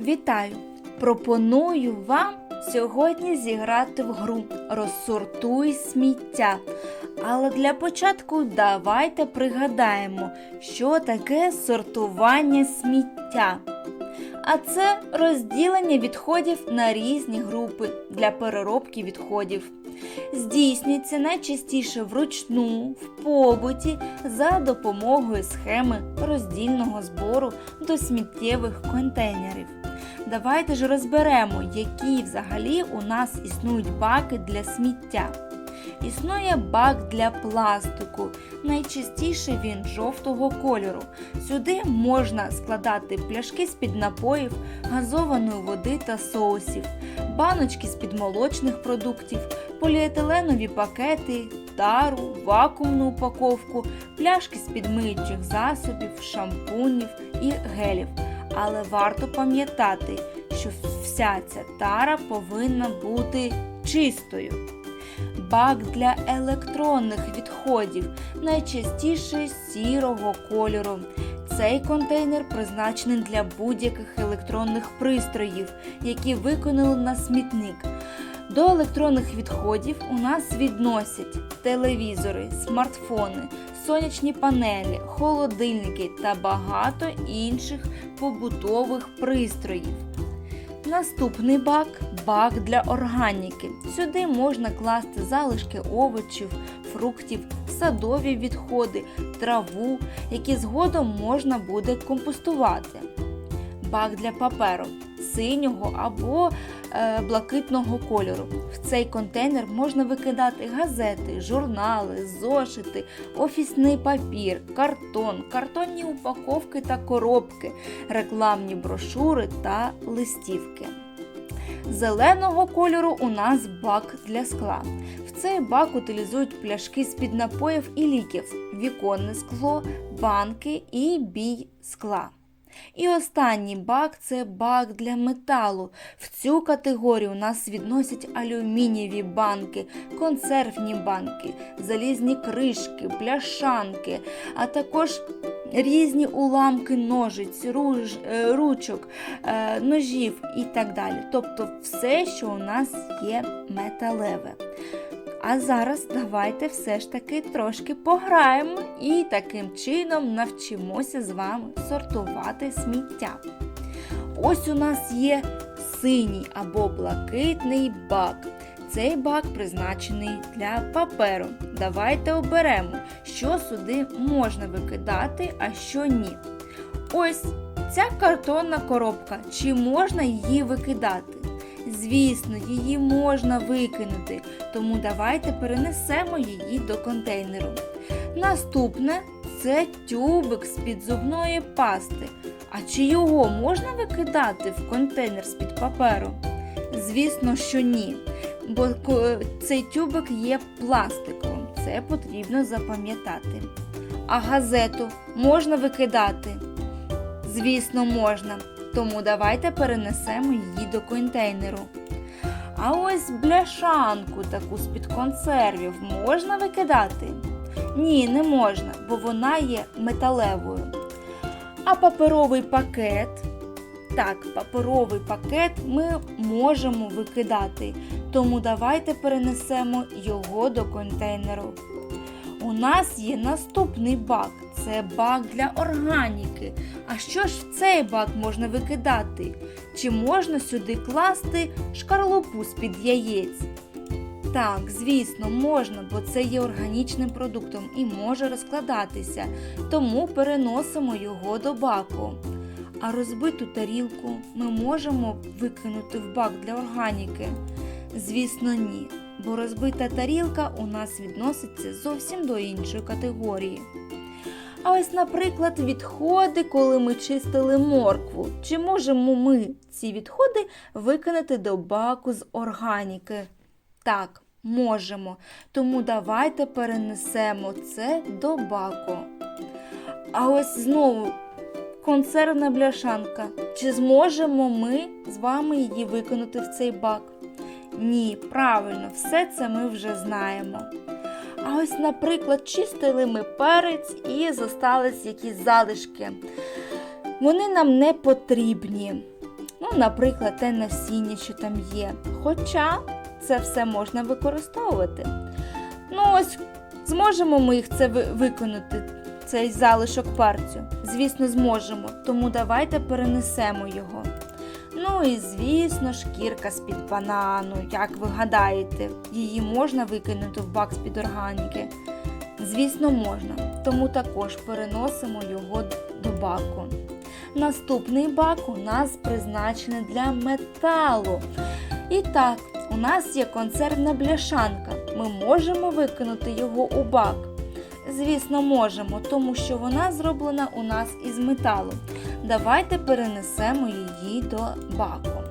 Вітаю! Пропоную вам сьогодні зіграти в гру Розсортуй сміття. Але для початку давайте пригадаємо, що таке сортування сміття. А це розділення відходів на різні групи для переробки відходів. Здійснюється найчастіше вручну, в побуті за допомогою схеми роздільного збору до сміттєвих контейнерів. Давайте ж розберемо, які взагалі у нас існують баки для сміття. Існує бак для пластику. Найчастіше він жовтого кольору. Сюди можна складати пляшки з-під напоїв, газованої води та соусів, баночки з-під молочних продуктів, поліетиленові пакети, тару, вакуумну упаковку, пляшки з-під миючих засобів, шампунів і гелів. Але варто пам'ятати, що вся ця тара повинна бути чистою. Бак для електронних відходів, найчастіше сірого кольору. Цей контейнер призначений для будь-яких електронних пристроїв, які виконали на смітник. До електронних відходів у нас відносять телевізори, смартфони, сонячні панелі, холодильники та багато інших побутових пристроїв. Наступний бак бак для органіки. Сюди можна класти залишки овочів, фруктів, садові відходи, траву, які згодом можна буде компостувати. Бак для паперу синього або е, блакитного кольору. В цей контейнер можна викидати газети, журнали, зошити, офісний папір, картон, картонні упаковки та коробки, рекламні брошури та листівки. Зеленого кольору у нас бак для скла. В цей бак утилізують пляшки з-під напоїв і ліків, віконне скло, банки і бій скла. І останній бак це бак для металу. В цю категорію у нас відносять алюмінієві банки, консервні банки, залізні кришки, пляшанки, а також різні уламки ножиць, руж, е, ручок, е, ножів і так далі. Тобто все, що у нас є металеве. А зараз давайте все ж таки трошки пограємо і таким чином навчимося з вами сортувати сміття. Ось у нас є синій або блакитний бак. Цей бак призначений для паперу. Давайте оберемо, що сюди можна викидати, а що ні. Ось ця картонна коробка. Чи можна її викидати? Звісно, її можна викинути, тому давайте перенесемо її до контейнеру. Наступне це тюбик з-під зубної пасти. А чи його можна викидати в контейнер з-під паперу? Звісно, що ні, бо цей тюбик є пластиковим. Це потрібно запам'ятати. А газету можна викидати? Звісно, можна. Тому давайте перенесемо її до контейнеру. А ось бляшанку таку з-під консервів можна викидати? Ні, не можна, бо вона є металевою. А паперовий пакет. Так, паперовий пакет ми можемо викидати, тому давайте перенесемо його до контейнеру. У нас є наступний бак це бак для органіки. А що ж в цей бак можна викидати? Чи можна сюди класти шкарлупу з-під яєць? Так, звісно, можна, бо це є органічним продуктом і може розкладатися, тому переносимо його до баку. А розбиту тарілку ми можемо викинути в бак для органіки? Звісно, ні, бо розбита тарілка у нас відноситься зовсім до іншої категорії. А ось, наприклад, відходи, коли ми чистили моркву. Чи можемо ми ці відходи викинути до баку з органіки? Так, можемо. Тому давайте перенесемо це до баку. А ось знову консервна бляшанка. Чи зможемо ми з вами її викинути в цей бак? Ні, правильно, все це ми вже знаємо. А ось, наприклад, чистили ми перець і зостались якісь залишки. Вони нам не потрібні. Ну, наприклад, те насіння, що там є. Хоча це все можна використовувати. Ну, ось зможемо ми їх це виконати, цей залишок парцю? Звісно, зможемо, тому давайте перенесемо його. Ну і звісно, шкірка з-під банану, як ви гадаєте, її можна викинути в бак з-під органіки? Звісно, можна, тому також переносимо його до баку. Наступний бак у нас призначений для металу. І так, у нас є консервна бляшанка. Ми можемо викинути його у бак. Звісно, можемо, тому що вона зроблена у нас із металу. Давайте перенесемо її до баку.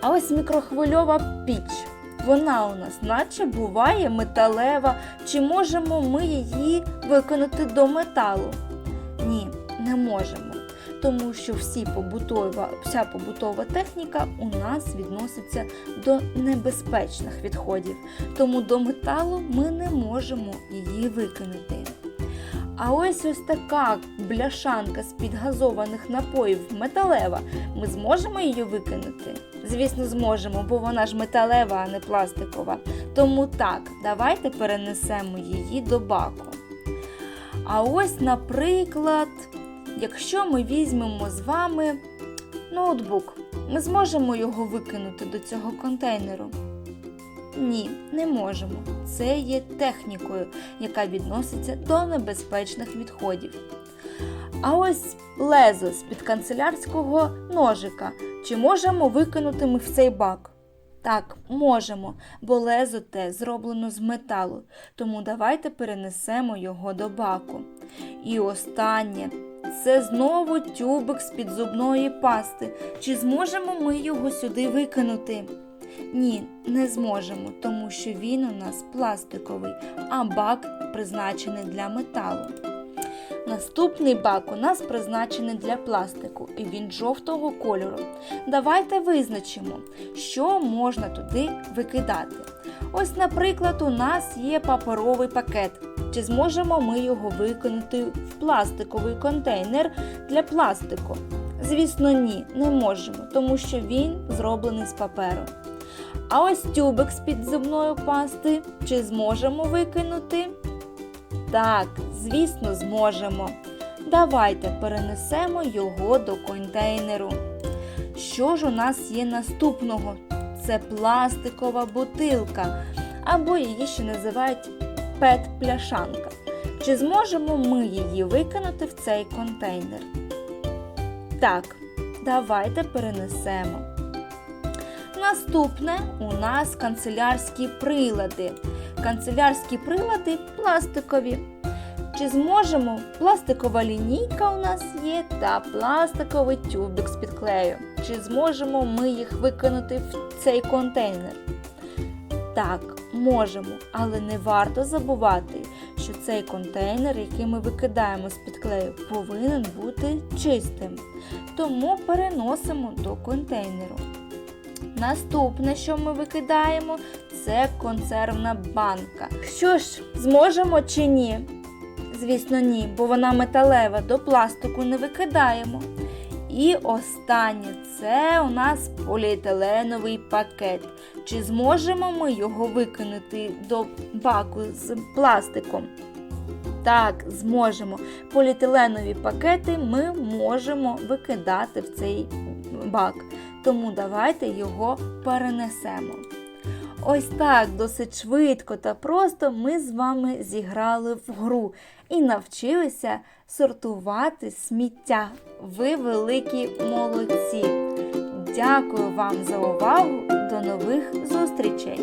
А ось мікрохвильова піч. Вона у нас наче буває металева, чи можемо ми її виконати до металу? Ні, не можемо. Тому що всі побутова, вся побутова техніка у нас відноситься до небезпечних відходів, тому до металу ми не можемо її викинути. А ось ось така бляшанка з підгазованих напоїв металева. Ми зможемо її викинути? Звісно, зможемо, бо вона ж металева, а не пластикова. Тому так, давайте перенесемо її до баку. А ось, наприклад, якщо ми візьмемо з вами ноутбук, ми зможемо його викинути до цього контейнеру? Ні, не можемо. Це є технікою, яка відноситься до небезпечних відходів. А ось лезо з-під канцелярського ножика. Чи можемо викинути ми в цей бак? Так, можемо, бо лезо те зроблено з металу, тому давайте перенесемо його до баку. І останнє це знову тюбик з-під зубної пасти. Чи зможемо ми його сюди викинути? Ні, не зможемо, тому що він у нас пластиковий, а бак призначений для металу. Наступний бак у нас призначений для пластику, і він жовтого кольору. Давайте визначимо, що можна туди викидати. Ось, наприклад, у нас є паперовий пакет. Чи зможемо ми його викинути в пластиковий контейнер для пластику? Звісно, ні, не можемо, тому що він зроблений з паперу. А ось тюбик з-під зубної пасти. Чи зможемо викинути? Так, звісно, зможемо. Давайте перенесемо його до контейнеру. Що ж у нас є наступного? Це пластикова бутилка, або її ще називають пет-пляшанка. Чи зможемо ми її викинути в цей контейнер? Так, давайте перенесемо. Наступне у нас канцелярські прилади. Канцелярські прилади пластикові. Чи зможемо? Пластикова лінійка у нас є та пластиковий тюбик з-під клею. Чи зможемо ми їх викинути в цей контейнер? Так, можемо, але не варто забувати, що цей контейнер, який ми викидаємо з-під клею, повинен бути чистим. Тому переносимо до контейнеру. Наступне, що ми викидаємо, це консервна банка. Що ж, зможемо чи ні? Звісно, ні, бо вона металева, до пластику не викидаємо. І останнє це у нас поліетиленовий пакет. Чи зможемо ми його викинути до баку з пластиком? Так, зможемо. Поліетиленові пакети ми можемо викидати в цей бак. Тому давайте його перенесемо. Ось так досить швидко та просто ми з вами зіграли в гру і навчилися сортувати сміття. Ви великі молодці! Дякую вам за увагу! До нових зустрічей!